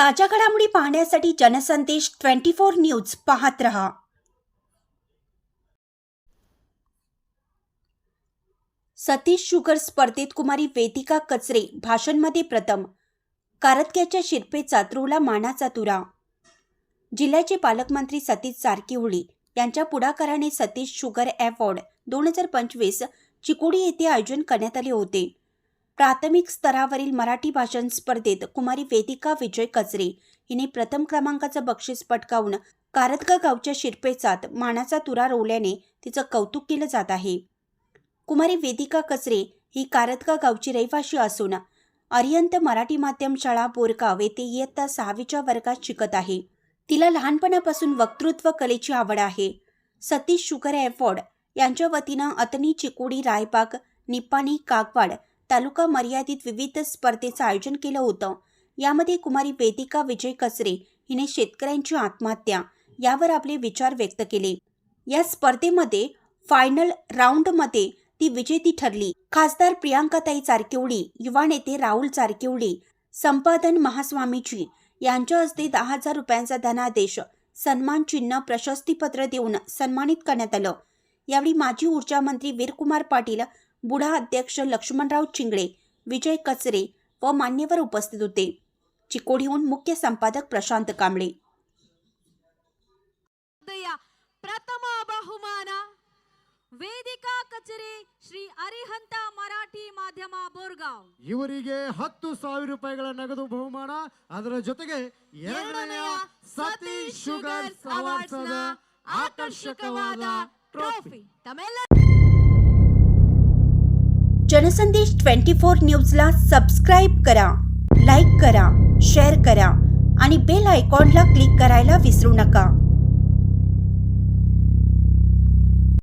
ताज्या घडामोडी पाहण्यासाठी जनसंदेश ट्वेंटी फोर न्यूज पाहत रहा. सतीश शुगर स्पर्धेत कुमारी वेदिका कचरे भाषणमध्ये प्रथम. कारतक्याच्या शिरपेचा त्रुला मानाचा तुरा. जिल्ह्याचे पालकमंत्री सतीश जारकिहोळी यांच्या पुढाकाराने सतीश शुगर अवॉर्ड दोन हजार पंचवीस चिकोडी येथे आयोजन करण्यात आले होते. प्राथमिक स्तरावरील मराठी भाषण स्पर्धेत कुमारी वेदिका विजय कचरे हिने प्रथम क्रमांकाचं बक्षीस पटकावून कारतगा गावच्या शिरपेचात मानाचा तुरा रोवल्याने तिचं कौतुक केलं जात आहे. कुमारी वेदिका कचरे ही कारतगा गावची रहिवाशी असून अरियंत मराठी माध्यम शाळा बोरगाव येथे इयत्ता सहावीच्या वर्गात शिकत आहे. तिला लहानपणापासून वक्तृत्व कलेची आवड आहे. सतीश शुगर अवॉर्ड यांच्या वतीनं अतनी चिकोडी रायबाग निप्पाणी कागवाड तालुका मर्यादित विविध स्पर्धेचं आयोजन केलं होतं. यामध्ये कुमारी वेदिका विजय कचरे हिने शेतकऱ्यांची आत्महत्या यावर आपले विचार व्यक्त केले. या स्पर्धेमध्ये फायनल राऊंडमध्ये ती विजेती ठरली. खासदार प्रियांकाताई चारकेवडी युवा नेते राहुल चारकेवडी संपादन महास्वामीजी यांच्या हस्ते दहा हजार रुपयांचा धनादेश सन्मान चिन्ह प्रशस्तीपत्र देऊन सन्मानित करण्यात आलं. यावेळी माजी ऊर्जा मंत्री वीरकुमार पाटील बुढा अध्यक्ष लक्ष्मणराव चिंगळे विजय कचरे व मान्यवर उपस्थित होते चिकोडीहून मुख्य संपादक प्रशांत कांबळे ಸ್ಪರ್ಧೆಯ ಪ್ರಥಮ ಬಹುಮಾನ ವೇದಿಕಾ ಕಚೇರಿ ಶ್ರೀ ಅರಿಹಂತ ಮರಾಠಿ ಮಾಧ್ಯಮ ಬೋರ್ಗಾಂವ್ ಇವರಿಗೆ ಹತ್ತು ಸಾವಿರ ರೂಪಾಯಿಗಳ ನಗದು ಬಹುಮಾನ ಅದರ ಜೊತೆಗೆ ಎರಡನೆಯ ಸತೀಶ್ ಶುಗರ್ ಅವಾರ್ಡ್ಸ್ ನ ಆಕರ್ಷಕವಾದ ಟ್ರೋಫಿ ತಮ್ಮೆಲ್ಲ जनसंदेश ट्वेंटी फोर न्यूजला सबस्क्राईब करा लाईक करा शेअर करा आणि बेल आयकॉनला क्लिक करायला विसरू नका.